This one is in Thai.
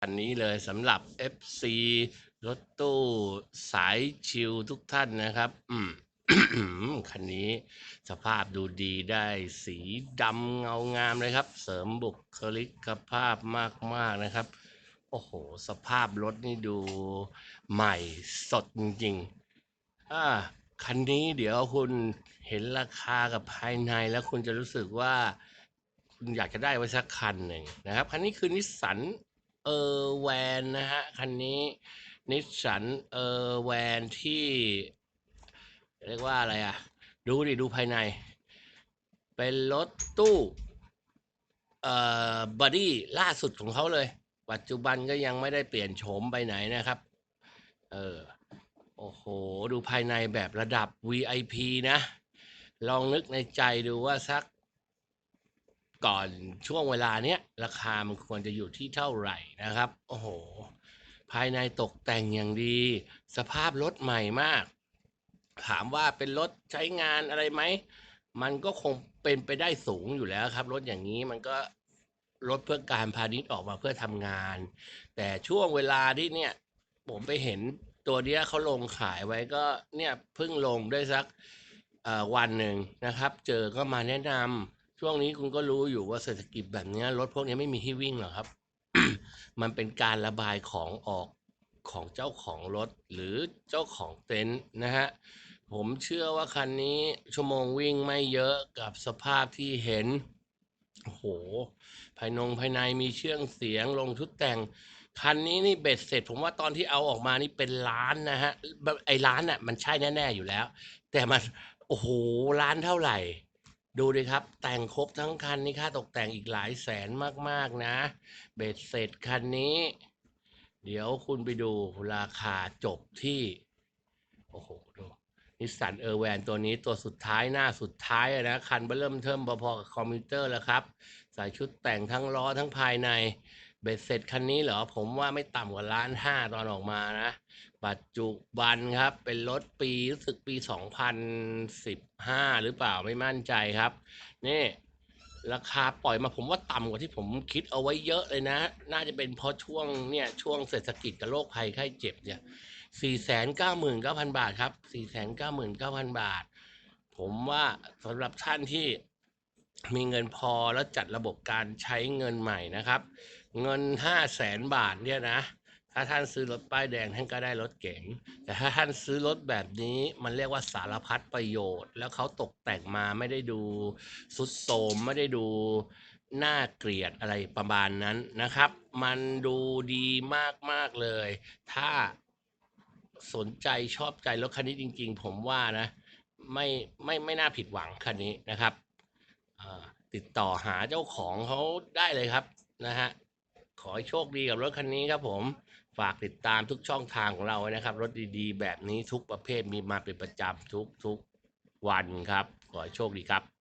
อันนี้เลยสำหรับ FC รถตู้สายชิลทุกท่านนะครับ อืม คันนี้สภาพดูดีได้สีดำเงางามเลยครับ เสริมบุคลิกภาพมาก ๆ นะครับ โอ้โห สภาพรถนี่ดูใหม่สดจริงๆอ่าคันนี้เดี๋ยวคุณเห็นราคากับภายในแล้วคุณจะรู้สึกว่า คุณอยากจะได้ไว้สักคันหนึ่งนะครับ คันนี้คือนิสสัน ออแวนนะฮะ คันนี้นิสสันเออแวนที่ เรียกว่าอะไรอะ ดูดิ ดูภายใน เป็นรถตู้เอ่อบอดี้ล่าสุดของเขาเลย ปัจจุบันก็ยังไม่ได้เปลี่ยนโฉมไปไหนนะครับ เออโอ้โห ดูภายในแบบระดับ VIP นะ ลองนึกในใจดูว่าสัก ก่อนช่วงเวลาเนี้ยราคามันควรจะอยู่ที่เท่าไหร่นะครับ โอ้โห ภายในตกแต่งอย่างดี สภาพรถใหม่มาก ถามว่าเป็นรถใช้งานอะไรไหม มันก็คงเป็นไปได้สูงอยู่แล้วครับ รถอย่างนี้มันก็รถเพื่อการพาณิชย์ออกมาเพื่อทำงาน แต่ช่วงเวลาที่เนี่ย ผมไปเห็นตัวเนี้ยเขาลงขายไว้ก็เนี่ยเพิ่งลงได้สักวันหนึ่งนะครับ เจอก็มาแนะนำ ช่วงนี้คุณก็รู้อยู่ว่าเศรษฐกิจแบบนี้รถพวกนี้ไม่มีที่วิ่งหรอกครับ มันเป็นการระบายของออกของเจ้าของรถหรือเจ้าของเต็นท์นะฮะ ผมเชื่อว่าคันนี้ชั่วโมงวิ่งไม่เยอะกับสภาพที่เห็น โอ้โห ภายนงภายในมีเชื่องเสียงลงชุดแต่ง คันนี้นี่เบ็ดเสร็จ ผมว่าตอนที่เอาออกมานี่เป็นล้านนะฮะ ไอ้ล้านน่ะมันใช่แน่ ๆ อยู่แล้ว แต่มัน โอ้โหล้านเท่าไหร่ ดูดิครับ แต่งครบทั้งคันนี่ค่าตกแต่งอีกหลายแสนมากๆนะ เบ็ดเสร็จคันนี้ เดี๋ยวคุณไปดูราคาจบที่ โอ้โหดูนิสสันเออร์แวนตัวนี้ตัวสุดท้ายหน้าสุดท้ายนะ คันเบอร์เริ่มเทิมพอๆกับคอมพิวเตอร์แล้วครับ ใส่ชุดแต่งทั้งล้อทั้งภายใน เบ็ดเสร็จคันนี้เหรอ ผมว่าไม่ต่ำกว่าล้านห้าตอนออกมานะ ปัจจุบันครับ เป็นรถปีรู้สึกปี 2015 หรือเปล่าไม่มั่นใจครับ นี่ ราคาปล่อยมาผมว่าต่ำกว่าที่ผมคิดเอาไว้เยอะเลยนะ น่าจะเป็นเพราะช่วงเนี่ยช่วงเศรษฐกิจกับโรคภัยไข้เจ็บเนี่ยสี่แสนเก้าหมื่นเก้าพันบาทครับสี่แสนเก้าหมื่นเก้าพันบาท ผมว่าสำหรับท่านที่มีเงินพอแล้วจัดระบบการใช้เงินใหม่นะครับ เงินห้าแสนบาทเนี่ยนะ ถ้าท่านซื้อรถป้ายแดงท่านก็ได้รถเก๋ง แต่ถ้าท่านซื้อรถแบบนี้มันเรียกว่าสารพัดประโยชน์ แล้วเขาตกแต่งมาไม่ได้ดูสุดโทมไม่ได้ดูน่าเกลียดอะไรประมาณนั้นนะครับ มันดูดีมาก ๆ เลย ถ้าสนใจชอบใจรถคันนี้จริง ๆ ผมว่านะ ไม่ไม่ไม่น่าผิดหวังคันนี้นะครับอ่าติดต่อหาเจ้าของเขาได้เลยครับนะฮะ ขอให้โชคดีกับรถคันนี้ครับผม ฝากติดตามทุกช่องทางของเรานะครับ รถดีๆ แบบนี้ทุกประเภทมีมาเป็นประจำทุกทุกวันครับ ขอให้โชคดีครับ